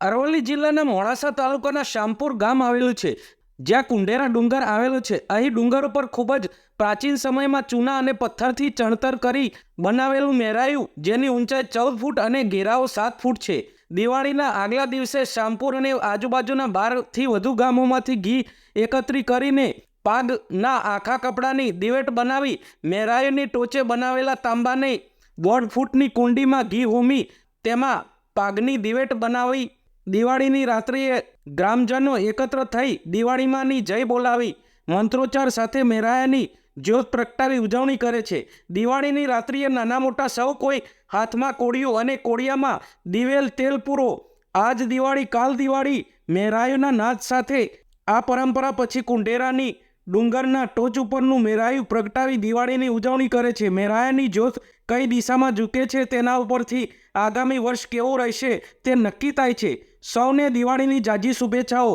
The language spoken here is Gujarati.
અરવલ્લી જિલ્લાના મોડાસા તાલુકાના શામપુર ગામ આવેલું છે, જ્યાં કુંડેરા ડુંગર આવેલો છે. અહીં ડુંગર ઉપર ખૂબ જ પ્રાચીન સમયમાં ચૂના અને પથ્થરથી ચણતર કરી બનાવેલું મેરાયું, જેની ઊંચાઈ ચૌદ ફૂટ અને ઘેરાવો સાત ફૂટ છે. દિવાળીના આગલા દિવસે શામપુર અને આજુબાજુના બારથી વધુ ગામોમાંથી ઘી એકત્રિત કરીને પાગના આખા કપડાની દિવેટ બનાવી મેરાયુની ટોચે બનાવેલા તાંબાને દોઢ ફૂટની કુંડીમાં ઘી હોમી તેમાં પાગની દિવેટ બનાવી દિવાળીની રાત્રિએ ગ્રામજનો એકત્ર થઈ દિવાળીમાંની જય બોલાવી મંત્રોચ્ચાર સાથે મેરાયાની જ્યોત પ્રગટાવી ઉજવણી કરે છે. દિવાળીની રાત્રિએ નાના મોટા સૌ કોઈ હાથમાં કોળિયું અને કોળિયામાં દિવેલ તેલ પૂરો. આજ દિવાળી કાલ દિવાળી મેરાયુના નાદ સાથે આ પરંપરા પછી કુંઢેરાની ડુંગરના ટોચ ઉપરનું મેરાયું પ્રગટાવી દિવાળીની ઉજવણી કરે છે. મેરાયાની જ્યોત કઈ દિશામાં ઝૂકે છે તેના ઉપરથી આગામી વર્ષ કેવું રહેશે તે નક્કી થાય છે. સૌને દિવાળીની જાજી શુભેચ્છાઓ.